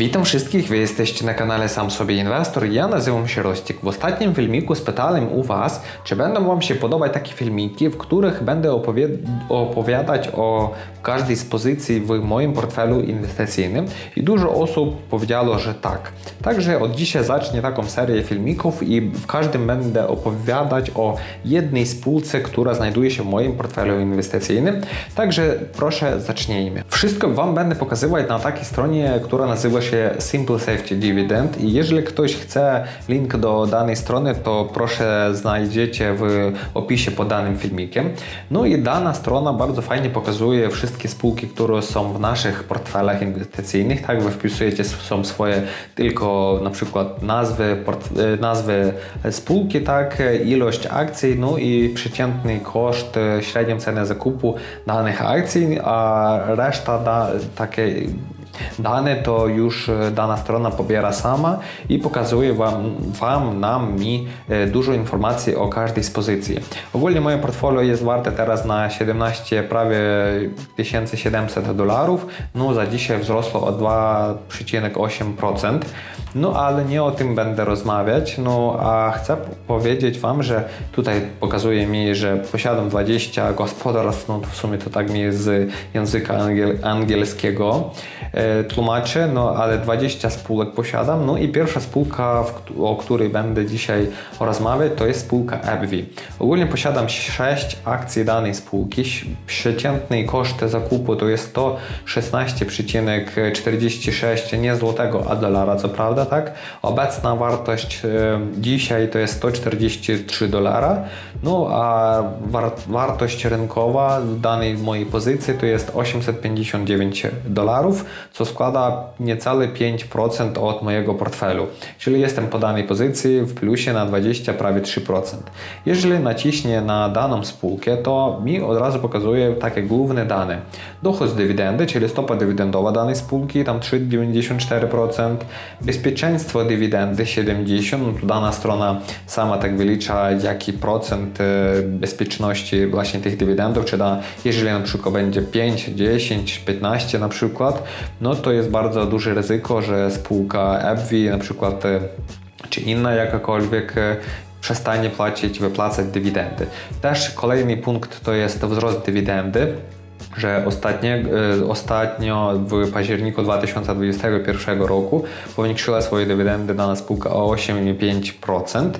Witam wszystkich, wy jesteście na kanale Sam Sobie Inwestor. Ja nazywam się Rostik. W ostatnim filmiku spytałem u Was, czy będą Wam się podobać takie filmiki, w których będę opowie- opowiadać o każdej z pozycji w moim portfelu inwestycyjnym i dużo osób powiedziało, że tak. Także od dzisiaj zacznę taką serię filmików i w każdym będę opowiadać o jednej spółce, która znajduje się w moim portfelu inwestycyjnym. Także proszę zacznijmy. Wszystko Wam będę pokazywać na takiej stronie, która nazywa się Simple Safety Dividend i jeżeli ktoś chce link do danej strony, to proszę znajdziecie w opisie pod danym filmikiem. No i dana strona bardzo fajnie pokazuje wszystkie spółki, które są w naszych portfelach inwestycyjnych. Tak, wy wpisujecie są swoje tylko na przykład nazwy, e, nazwy spółki, tak, ilość akcji, no i przeciętny koszt, e, średnią cenę zakupu danych akcji, a reszta da, takie Dane to już e, dana strona pobiera sama i pokazuje Wam, wam nam, mi e, dużo informacji o każdej z pozycji. Ogólnie moje portfolio jest warte teraz na 17 prawie 1700 dolarów, no za dzisiaj wzrosło o 2,8%. No ale nie o tym będę rozmawiać, no a chcę powiedzieć Wam, że tutaj pokazuje mi, że posiadam 20 gospodarstw, no w sumie to tak mi z języka angiel angielskiego e, tłumaczę, no ale 20 spółek posiadam, no i pierwsza spółka, o której będę dzisiaj rozmawiać, to jest spółka AbbVie. Ogólnie posiadam 6 akcji danej spółki, przeciętny koszt zakupu to jest 116,46 nie złotego, a dolara co prawda, tak? Obecna wartość e, dzisiaj to jest 143 dolara, no a war, wartość rynkowa danej mojej pozycji to jest 859 dolarów, co składa niecałe 5% od mojego portfelu. Czyli jestem po danej pozycji w plusie na 20, prawie 3%. Jeżeli naciśnie na daną spółkę, to mi od razu pokazuje takie główne dane. Dochód z dywidendy, czyli stopa dywidendowa danej spółki, tam 3,94%, bezpieczeństwo dywidendy 70%, no dana strona sama tak wylicza jaki procent e, bezpieczności właśnie tych dywidendów, czy da, jeżeli na przykład będzie 5, 10, 15 na przykład, no to jest bardzo duże ryzyko, że spółka AbbVie na przykład e, czy inna jakakolwiek e, przestanie płacić, wypłacać dywidendy. Też kolejny punkt to jest wzrost dywidendy że ostatnio, ostatnio w październiku 2021 roku powiększyła swoje dywidendy dana spółka o 8,5%.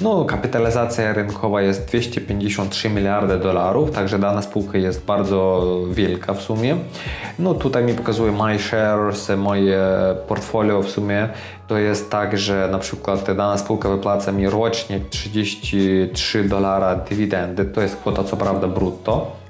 No, kapitalizacja rynkowa jest 253 miliardy dolarów, także dana spółka jest bardzo wielka w sumie. No tutaj mi pokazuje My Shares, moje portfolio w sumie. To jest tak, że na przykład dana spółka wypłaca mi rocznie 33 dolara dywidendy, to jest kwota co prawda brutto.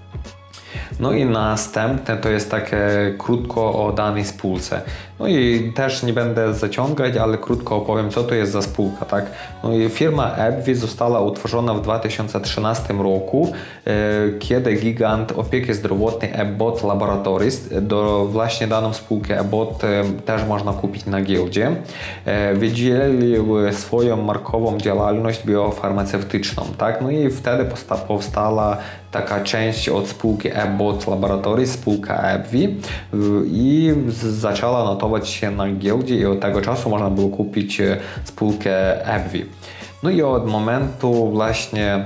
No i następne to jest takie krótko o danej spółce. No i też nie będę zaciągać, ale krótko opowiem, co to jest za spółka, tak? No i firma AbbVie została utworzona w 2013 roku, e, kiedy gigant opieki zdrowotnej Abbott Laboratories, do właśnie daną spółkę Abbott e, też można kupić na giełdzie, e, wydzielił swoją markową działalność biofarmaceutyczną, tak? No i wtedy powstała taka część od spółki Abbott Laboratories, spółka AbbVie i zaczęła notować się na giełdzie i od tego czasu można było kupić spółkę AbbVie. No i od momentu właśnie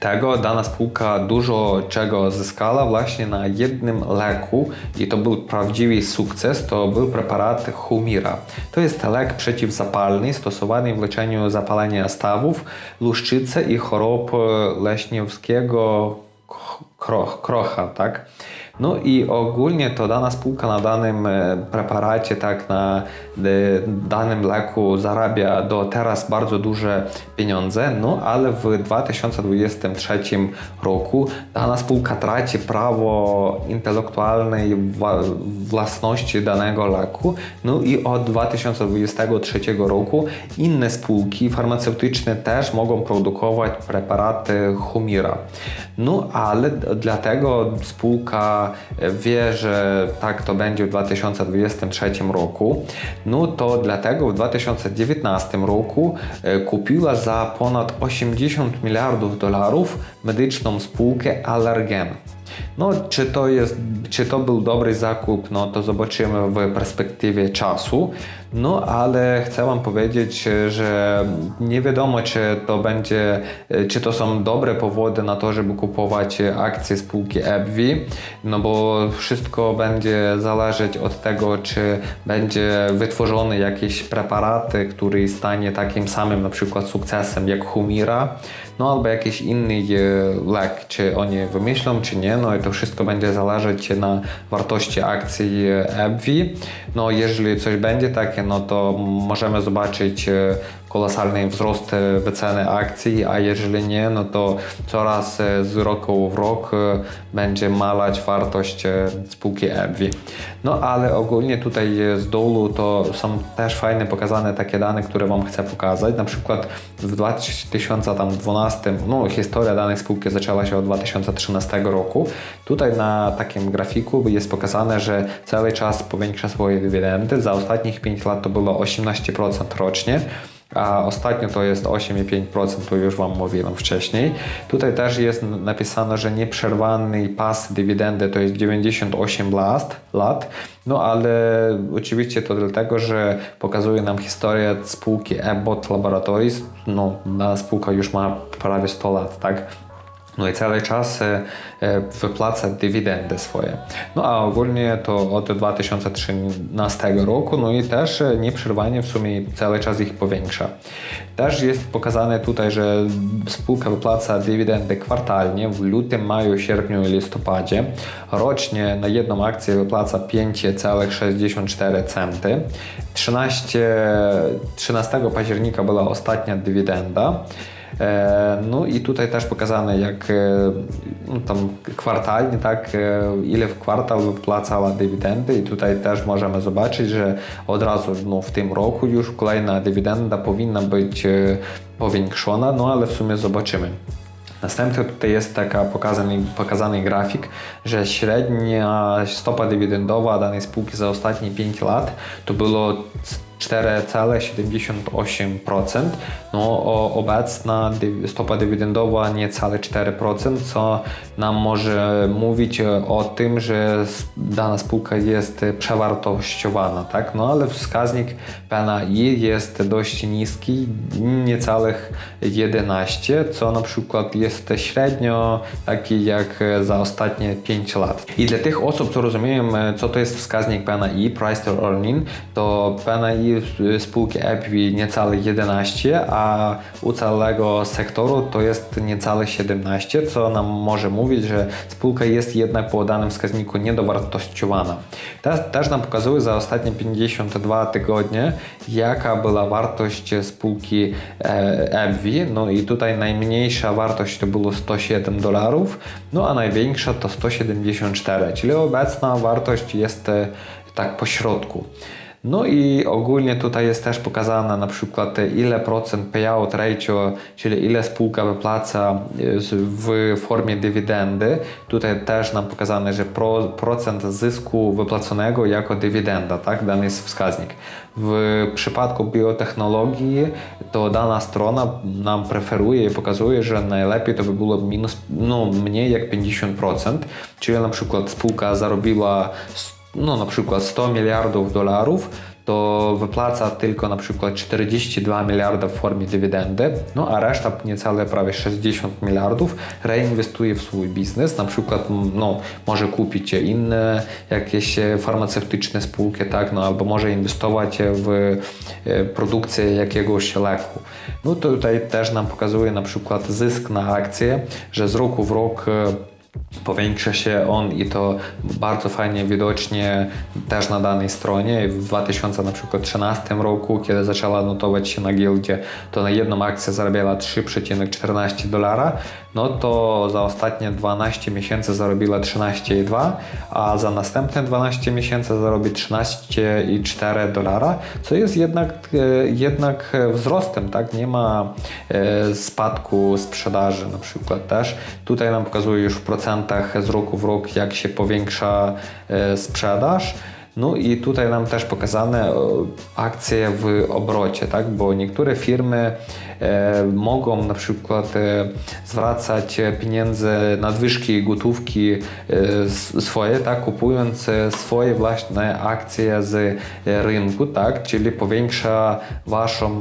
tego dana spółka dużo czego zyskała właśnie na jednym leku i to był prawdziwy sukces, to był preparat Humira. To jest lek przeciwzapalny stosowany w leczeniu zapalenia stawów, luszczycy i chorób leśniowskiego krocha, tak? No i ogólnie to dana spółka na danym e, preparacie, tak, na e, danym leku zarabia do teraz bardzo duże pieniądze, no ale w 2023 roku dana spółka traci prawo intelektualnej własności danego leku, no i od 2023 roku inne spółki farmaceutyczne też mogą produkować preparaty Humira. No ale dlatego spółka wie, że tak to będzie w 2023 roku, no to dlatego w 2019 roku e, kupiła za ponad 80 miliardów dolarów medyczną spółkę Allergen. No, czy to jest, czy to był dobry zakup, no to zobaczymy w perspektywie czasu. No, ale chcę Wam powiedzieć, że nie wiadomo, czy to będzie, czy to są dobre powody na to, żeby kupować akcje spółki AbbVie, no bo wszystko będzie zależeć od tego, czy będzie wytworzony jakiś preparat, który stanie takim samym na przykład sukcesem jak Humira, no albo jakiś inny e, lek, czy oni wymyślą, czy nie, no i to wszystko będzie zależeć na wartości akcji AbbVie. No jeżeli coś będzie takie, no to możemy zobaczyć kolosalny wzrost e, wyceny akcji, a jeżeli nie, no to coraz e, z roku w rok e, będzie malać wartość spółki AbbVie. No ale ogólnie tutaj z dołu to są też fajne pokazane takie dane, które Wam chcę pokazać. Na przykład w 2012, no historia danej spółki zaczęła się od 2013 roku. Tutaj na takim grafiku jest pokazane, że cały czas powiększa swoje dywidendy. Za ostatnich 5 lat to było 18% rocznie a ostatnio to jest 8,5%, to już Wam mówiłem wcześniej. Tutaj też jest napisane, że nieprzerwany pas dywidendy to jest 98 lat, lat. No ale oczywiście to dlatego, że pokazuje nam historię spółki Abbott Laboratories. No, dana spółka już ma prawie 100 lat, tak? No i cały czas e, e, wypłaca dywidendy swoje. No a ogólnie to od 2013 roku, no i też e, nieprzerwanie w sumie cały czas ich powiększa. Też jest pokazane tutaj, że spółka wypłaca dywidendy kwartalnie w lutym, maju, sierpniu i listopadzie. Rocznie na jedną akcję wypłaca 5,64 centy. 13, 13 października była ostatnia dywidenda. E, No i tutaj też pokazane jak e, no, tam kwartalnie, tak, e, ile w kwartał wypłacała dywidendy i tutaj też możemy zobaczyć, że od razu no, w tym roku już kolejna dywidenda powinna być e, powiększona, no ale w sumie zobaczymy. Następnie tutaj jest taka pokazany, pokazany grafik, że średnia stopa dywidendowa danej spółki za ostatnie 5 lat to było 4,78%. No, obecna stopa dywidendowa niecałe 4%, co nam może mówić o tym, że dana spółka jest przewartościowana, tak? No ale wskaźnik PNI jest dość niski, niecałych 11, co na przykład jest średnio taki jak za ostatnie 5 lat. I dla tych osób, co rozumieją, co to jest wskaźnik PNI, Price to Earning, to PNI spółki AbbVie niecałe 11, a u całego sektoru to jest niecałe 17, co nam może mówić, że spółka jest jednak po danym wskaźniku niedowartościowana. Też, też nam pokazuje za ostatnie 52 tygodnie, jaka była wartość spółki e, AbbVie. No i tutaj najmniejsza wartość to było 107 dolarów, no a największa to 174, czyli obecna wartość jest e, tak po środku. No i ogólnie tutaj jest też pokazane na przykład ile procent payout ratio, czyli ile spółka wypłaca z- w formie dywidendy. Tutaj też nam pokazane, że pro, procent zysku wypłaconego jako dywidenda, tak? Dany jest wskaźnik. W przypadku biotechnologii to dana strona nam preferuje i pokazuje, że najlepiej to by było minus, no, mniej jak 50%, czyli na przykład spółka zarobiła no na przykład 100 miliardów dolarów, to wypłaca tylko na przykład 42 miliarda w formie dywidendy, no a reszta niecałe prawie 60 miliardów reinwestuje w swój biznes, na przykład no, może kupić inne jakieś e, farmaceutyczne spółki, tak, no albo może inwestować w e, produkcję jakiegoś leku. No tutaj też nam pokazuje na przykład zysk na akcję, że z roku w rok e, Powiększa się on i to bardzo fajnie widocznie też na danej stronie. W 2013 roku, kiedy zaczęła notować się na giełdzie, to na jedną akcję zarabiała 3,14 dolara, no to za ostatnie 12 miesięcy zarobiła 13,2, a za następne 12 miesięcy zarobi 13,4 dolara, co jest jednak, e, jednak wzrostem, tak? Nie ma e, spadku sprzedaży na przykład też. Tutaj nam pokazuje już w procentach z roku w rok, jak się powiększa e, sprzedaż. No i tutaj nam też pokazane e, akcje w obrocie, tak? bo niektóre firmy e, mogą na przykład zwracać pieniądze, nadwyżki gotówki swoje, tak? kupując swoje własne akcje z rynku, tak? czyli powiększa waszą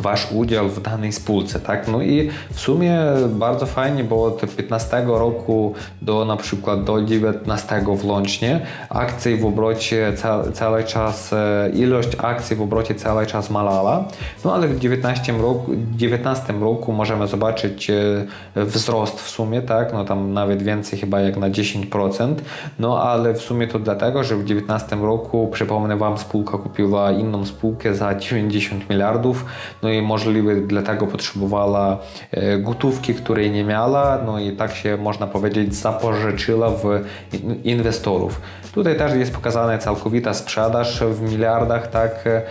wasz udział w danej spółce, tak? No i w sumie bardzo fajnie, bo od 15 roku do na przykład do 19 włącznie akcji w obrocie ca, cały czas, e, ilość akcji w obrocie cały czas malała, no ale w 19 roku, 19 roku możemy zobaczyć e, wzrost w sumie, tak? No tam nawet więcej chyba jak na 10%, no ale w sumie to dlatego, że w 19 roku, przypomnę Wam, spółka kupiła inną spółkę za 90 miliardów, no i możliwe dlatego potrzebowała e, gotówki, której nie miała, no i tak się można powiedzieć zapożyczyła w in- inwestorów. Tutaj też jest pokazana całkowita sprzedaż w miliardach, tak, e,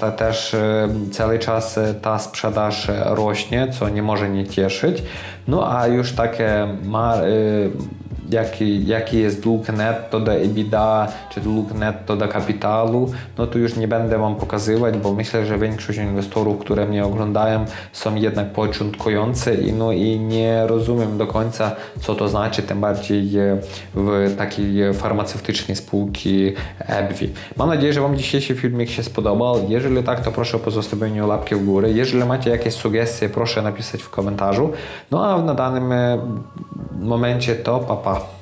ta też e, cały czas ta sprzedaż rośnie, co nie może nie cieszyć. No a już takie ma, jaki, jaki jest dług netto do EBITDA, czy dług netto do kapitału, no to już nie będę Wam pokazywać, bo myślę, że większość inwestorów, które mnie oglądają, są jednak początkujące i, no, i nie rozumiem do końca, co to znaczy, tym bardziej w takiej farmaceutycznej spółki EBWI. Mam nadzieję, że Wam dzisiejszy filmik się spodobał. Jeżeli tak, to proszę o pozostawienie łapki w górę. Jeżeli macie jakieś sugestie, proszę napisać w komentarzu. No a na danym momencie to papa. Pa.